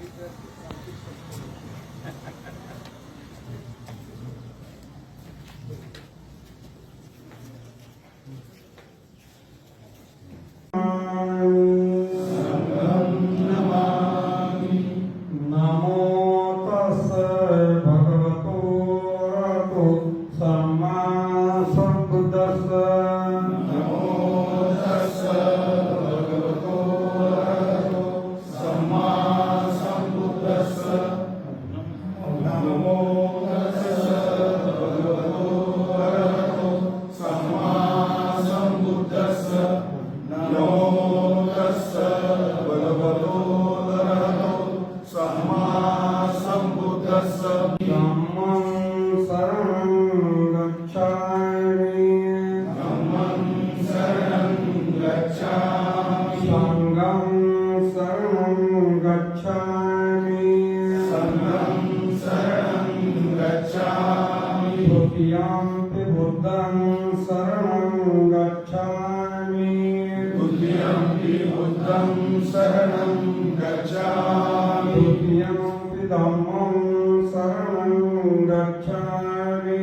Thank you. गच्छामि। सङ्गं शरणं गच्छामि। द्वितीयम्पि बुद्धं शरणं गच्छामि। द्वितीयम्पि बुद्धं शरणं गच्छामि। द्वितीयम्पि धम्मं शरणं गच्छामि।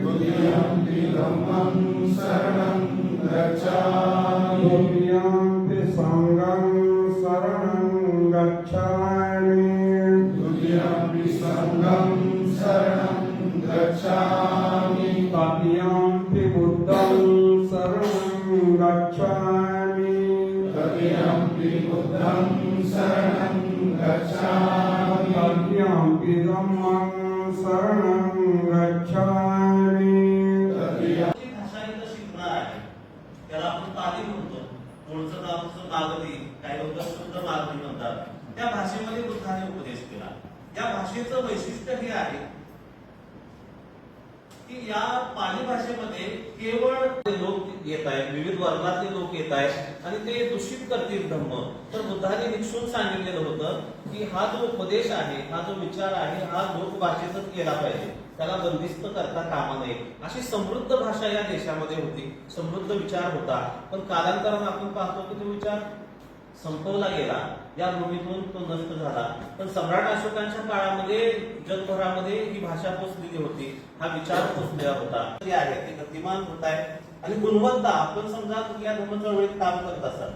द्वितीयम्पि धम्मं शरणं गच्छामि। तृतीयम्पि बुद्धं शरणं गच्छामि। तृतीयम्पि धम्मं शरणं गच्छामि। जी भाषा इथं शिकणार आहे त्याला आपण पाली म्हणतो मूळचं मागधी काही लोक शुद्ध म्हणतात त्या भाषेमध्ये बुद्धाने उपदेश केला. या भाषेचं वैशिष्ट्य हे आहे की या पाली भाषेमध्ये केवळ ते लोक येत आहेत विविध वर्गातले लोक येत आहेत आणि ते दूषित करतील धम्म तर बुद्धाने निक्षून सांगितलेलं होतं की हा जो उपदेश आहे हा जो विचार आहे हा लोक भाषेतच केला पाहिजे. त्याला बंदिस्त करता कामा नये. अशी समृद्ध भाषा या देशामध्ये होती. समृद्ध विचार होता. पण कालांतरानं आपण पाहतो की तो विचार संपवला गेला. या भूमीतून तो नष्ट झाला. पण सम्राट अशोकांच्या काळामध्ये जगभरामध्ये ही भाषा पोचलेली होती. हा विचार पोचलेला होता. ते आहे ते गतिमान होत आहे. आणि गुणवत्ता आपण समजा कुठल्या धर्म चळवळीत काम करत असाल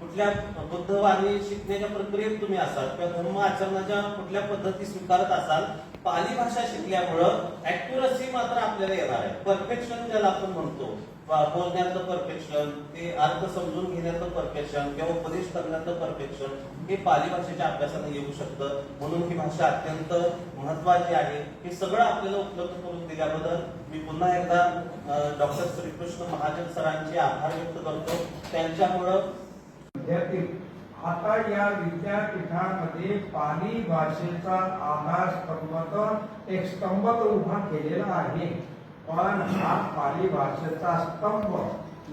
कुठल्या बुद्धवाणी शिकण्याच्या प्रक्रियेत तुम्ही असाल किंवा धर्म आचरणाच्या कुठल्या पद्धती स्वीकारत असाल पाली भाषा शिकल्यामुळं ऍक्युरसी मात्र आपल्याला येणार आहे. परफेक्शन ज्याला आपण म्हणतो बोलण्यातलं परफेक्शन ते अर्थ समजून घेण्याचं परफेक्शन किंवा उपदेश करण्यातलं परफेक्शन हे पाली भाषेच्या अभ्यासाने येऊ शकतं. म्हणून ही भाषा अत्यंत महत्वाची आहे. हे सगळं आपल्याला उपलब्ध करून दिल्याबद्दल मी पुन्हा एकदा डॉक्टर श्रीकृष्ण महाजन सरांचे आभार व्यक्त करतो. त्यांच्यामुळं विद्यार्थी आता या विद्यापीठामध्ये पाली भाषेचा आधार स्तंभ एक स्तंभ उभा केलेला आहे. पण हा पाली भाषेचा स्तंभ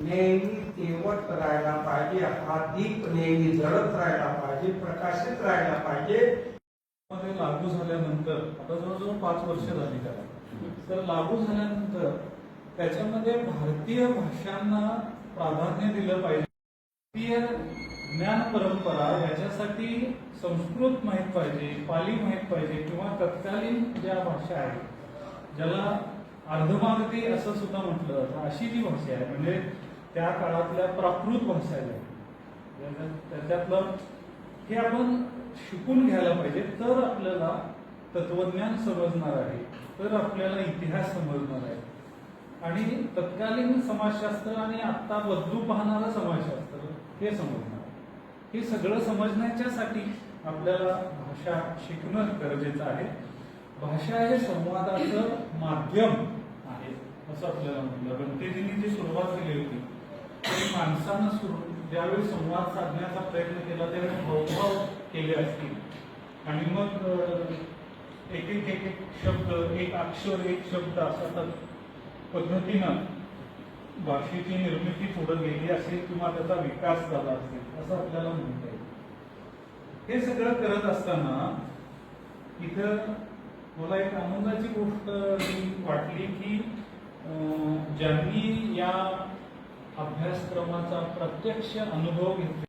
नेहमी तेवत राहायला पाहिजे हा दीप नेहमी जळत राहायला पाहिजे प्रकाशित राहायला पाहिजे. मध्ये लागू झाल्यानंतर आता जवळजवळ पाच वर्ष झाली त्याला. तर लागू झाल्यानंतर त्याच्यामध्ये भारतीय भाषांना प्राधान्य दिलं पाहिजे. भारतीय ज्ञान परंपरा याच्यासाठी संस्कृत माहीत पाहिजे पाली माहीत पाहिजे किंवा तत्कालीन ज्या भाषा आहेत ज्याला अर्धमागती असं सुद्धा म्हटलं जातं. अशी जी भाषा आहे. म्हणजे त्या काळातल्या प्राकृत भाषा आहेत. त्याच्यातलं हे आपण शिकून घ्यायला पाहिजे. तर आपल्याला तत्वज्ञान समजणार आहे. तर आपल्याला इतिहास समजणार आहे. आणि तत्कालीन समाजशास्त्र आणि आता बदलू पाहणारं समाजशास्त्र हे समजणार हे सगळं समजण्याच्यासाठी आपल्याला भाषा शिकणं गरजेचं आहे. भाषा हे संवादाचं माध्यम आहे असं आपल्याला म्हटलं गणपतीजींनी जी सुरुवात केली होती ती माणसानं सुरू ज्यावेळी संवाद साधण्याचा प्रयत्न केला त्यावेळी भावभाव केले असतील. आणि मग एक एक एक एक शब्द एक अक्षर एक शब्द असा तर पद्धतीनं भाषेची निर्मिती पुढे गेली असेल किंवा त्याचा विकास झाला असेल असं आपल्याला म्हणता येईल. हे सगळं करत असताना इथं मला एक आनंदाची गोष्ट वाटली की ज्यांनी या अभ्यासक्रमाचा प्रत्यक्ष अनुभव घेतला